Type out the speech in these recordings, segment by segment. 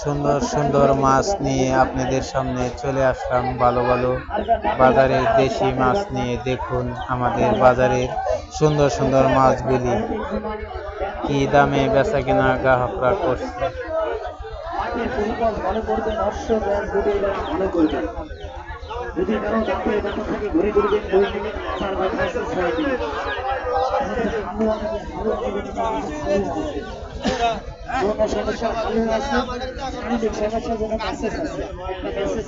সুন্দর সুন্দর মাছ নিয়ে আপনাদের সামনে চলে আসলাম। ভালো ভালো বাজারের দেশি মাছ নিয়ে দেখুন আমাদের বাজারের সুন্দর সুন্দর মাছগুলি। কি দামে বেচা কেনা গ্রাহকরা করছে? সমস্যা আছে শারীরিক সমস্যার জন্য মেসেজ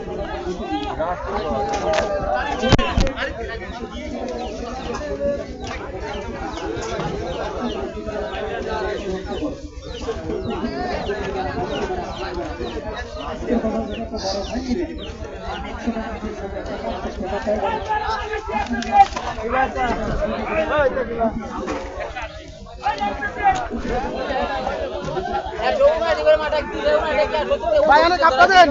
আছে একটা মেসেজ কিনে জমা দিয়ে ভাই অনেক কাপটা দেন।